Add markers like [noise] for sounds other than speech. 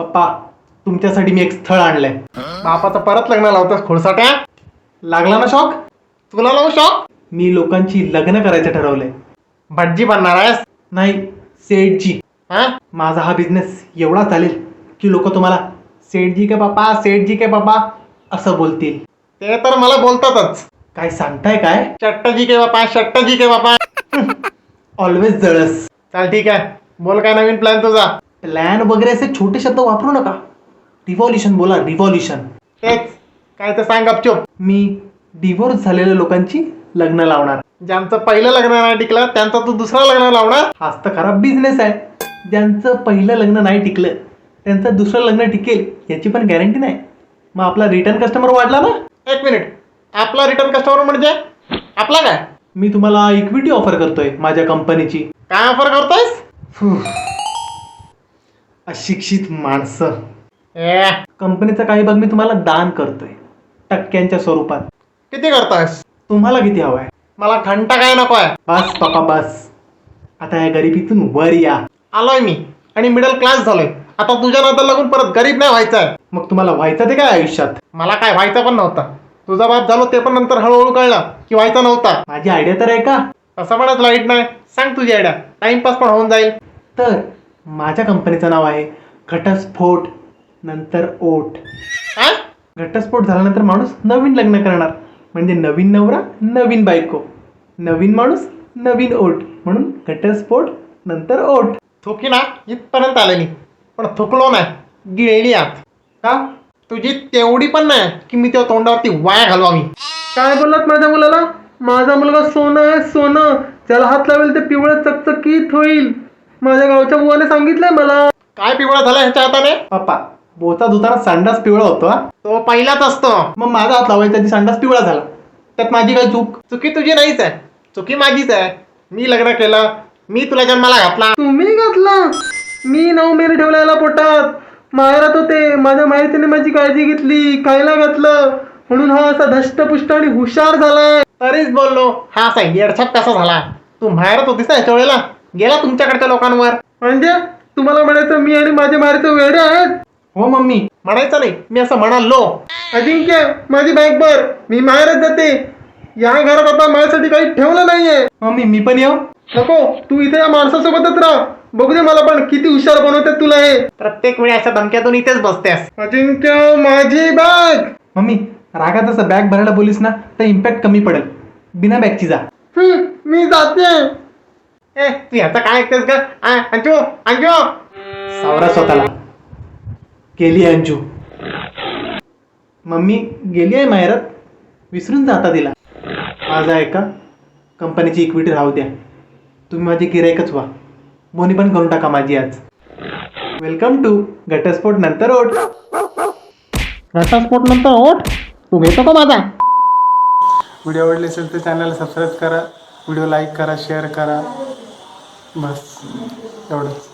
पप्पा तुमच्यासाठी मी एक स्थळ आणलंय. बापाचं परत लग्न लावतोस खोडसाट्या लागला ना शॉक? तुला लावू शॉक? मी लोकांची लग्न करायचं ठरवलंय. भटजी बनणार आहेस? नाही सेठजी. हा? माझा हा बिझनेस एवढा चालेल की लोक तुम्हाला सेठजी के बापा सेठजी के बाबा असं बोलतील. ते तर मला बोलतातच. काय सांगताय काय? चट्टजी के बापा शट्टजी के बापा. [laughs] ऑलवेज जळस. चल ठीक आहे. बोल काय नवीन प्लॅन तुझा. प्लॅन वगैरे असे छोटे शब्द वापरू नका. रिव्हॉल्युशन बोला रिव्हॉल्युशन तेच. काय ते सांग गपचूप. मी डिव्होर्स झालेल्या लोकांची लग्न लावणार. ज्यांचं पहिलं लग्न नाही टिकलं त्यांचं तू दुसरं लग्न लावणार. हाच तर खराब बिझनेस आहे. ज्यांचं पहिलं लग्न नाही टिकलं त्यांचं दुसरं लग्न टिकेल याची पण गॅरंटी नाही. मग आपला रिटर्न कस्टमर वाढला ना? एक मिनिट आपला रिटर्न कस्टमर म्हणजे? आपला काय? मी तुम्हाला इक्विटी ऑफर करतोय माझ्या कंपनीची काय ऑफर करतोयस? अशिक्षित माणसं. ए. कंपनीचा काही भाग मी तुम्हाला दान करतोय. टक्क्यांच्या स्वरूपात. किती करतोयस? तुम्हाला किती हवंय? मला घंटा काय नको आहे? बस पापा बस. आता या गरिबीतून वर या. आलोय मी. आणि मिडल क्लास झालोय. आता तुझ्या नंतर लागून परत गरीब नाही व्हायचं आहे. मग तुम्हाला व्हायचं ते काय आयुष्यात? मला काय व्हायचं पण नव्हतं. तुझा बाप झालो ते पण नंतर हळूहळू कळलं की व्हायचं नव्हता. माझी आयडिया तर आहे का? तसं म्हणत लाइट नाही. सांग तुझी आयडिया टाइमपास पण होऊन जाईल. तर माझ्या कंपनीचं नाव आहे घटस्फोट नंतर ओट घटस्फोट झाल्यानंतर माणूस नवीन लग्न करणार. म्हणजे नवीन नवरा नवीन बायको. नवीन माणूस नवीन ओट म्हणून घटस्फोट नंतर ओट थुकी ना इथपर्यंत आलेली पण थुकलो नाही गिळली आत. का? तुझी तेवढी पण नाही की मी त्या तोंडावरती वाया घालवावी काय बोललात माझ्या मुलाला? माझा मुलगा सोनं आहे सोनं. ज्याला हात लावेल ते पिवळं चकचकीत होईल. माझ्या गावच्या बुवाने सांगितलंय मला. काय पिवळा झाला ह्याच्या हाताने? पप्पा बोचा धुताना संडास पिवळा होतो हा. तो पहिलाच असतो. मग माझा हात लावायचा त्याची संडास पिवळा झाला. त्यात माझी काय चूक. चुकी तुझी नाहीच आहे. चुकी माझीच आहे. मी लग्न केलं. मी तुला जन्माला घातला. तुम्ही घातला. मी नऊ महिने ठेवलेला पोटात. माहेरात होते माझ्या माहेरच्याने माझी काळजी घेतली. खायला घातलं? म्हणून हा असा धष्टपुष्ट आणि हुशार झालाय. तरीच बोललो हा असा येडछाप कसा झाला? तू बाहेरच होतीस ना याच्या वेळेला? गेला तुमच्याकडच्या लोकांवर. म्हणजे तुम्हाला म्हणायचं मी आणि माझे माहेरचे वेडे आहेत? हो मम्मी. म्हणायचं नाही. मी असं म्हणालो. अजिंक्य माझी बाईक बर मी माहेरच जाते. या घरात आता माझ्यासाठी काही ठेवलं नाहीये. मम्मी मी पण येऊ? नको. तू इथे या माणसासोबतच राह. बघू दे मला पण किती हुशार बनवते तुला हे. प्रत्येक वेळी अशा धमक्यातून इथेच बसतेस. अजिंक्य माझी बॅग मम्मी रागात असं बॅग भरायला बोलीस ना तर इम्पॅक्ट कमी पडेल. बिना बॅगची जा. मी जाते. ए तू ह्याचं काय ऐकतेस का आ, अंजू अंजू! सावरा स्वतःला. गेली अंजू. मम्मी गेली आहे माहेरात? विसरून जाता तिला. माझा आहे का? कंपनीची इक्विटी राहू द्या. तुम्ही माझी गिरायकच व्हा. बोनी पण करून टाका माझी आज. वेलकम टू घटस्फोट नंतर ओट घटस्फोट नंतर ओठ? तू घेतो का माझा? व्हिडिओ आवडले असेल तर चॅनलला सबस्क्राईब करा. व्हिडिओ लाईक करा शेअर करा. बस एवढंच